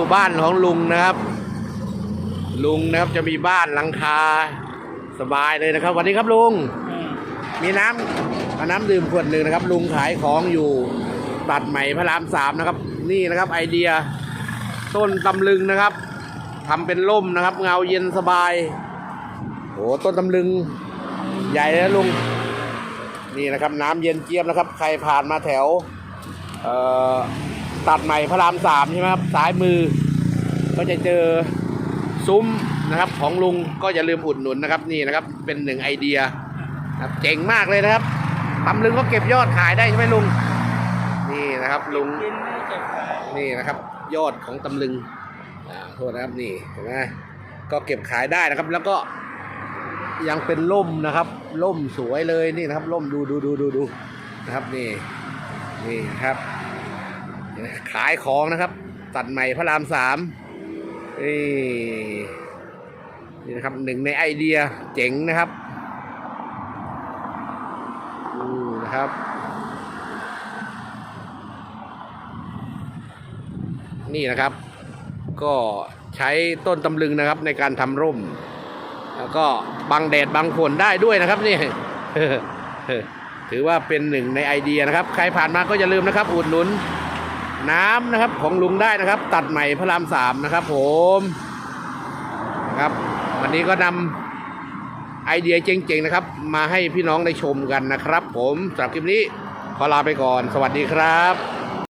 ดูบ้านของลุงนะครับ ลุงนะครับจะมีบ้านหลังคาสบายเลยนะครับสวัสดีครับลุง มีน้ำเอาน้ำดื่มขวดหนึ่งนะครับ ลุงขายของอยู่ตัดใหม่พระรามสามนะครับ นี่นะครับไอเดียต้นตำลึงนะครับทำเป็นร่มนะครับ เงาเย็นสบายโอ้ต้นตำลึงใหญ่เลยนะลุงนี่นะครับ น้ำเย็นเจี๊ยบนะครับ ใครผ่านมาแถว เอ่อ ตัดใหม่พระรามสามใช่ไหมครับซ้ายมือ ก็จะเจอซุ้มนะครับของลุงก็อย่าลืมอุดหนุนนะครับนี่นะครับเป็นหนึ่งไอเดียนะครับเจ๋งมากเลยนะครับตำลึงก็เก็บยอดขายได้ใช่ไหมลุงนี่นะครับลุงนี่นะครับ ยอดของตำลึงอ่าโทษนะครับนี่เห็นไหมก็เก็บขายได้นะครับ แล้วก็ยังเป็นล่มนะครับ ล่มสวยเลยนี่นะครับ ล่มดูดูดูดูดูนะครับนี่นี่ครับ ขายของนะครับ ตัดใหม่พระรามสามนี่นี่นะครับหนึ่งในไอเดียเจ๋งนะครับอืมนะครับ นี่นะครับ ก็ใช้ต้นตำลึงนะครับ ในการทำร่ม แล้วก็บังแดดบังฝนได้ด้วยนะครับนี่ถือว่าเป็นหนึ่งในไอเดียนะครับ ใครผ่านมาก็อย่าลืมนะครับ อุดหนุน น้ำนะครับของลุงได้นะครับ ตัดใหม่พระรามสามนะครับ ผมนะครับ วันนี้ก็นำไอเดียเจ๋งๆนะครับ มาให้พี่น้องได้ชมกันนะครับ ผมสำหรับคลิปนี้ขอลาไปก่อน สวัสดีครับ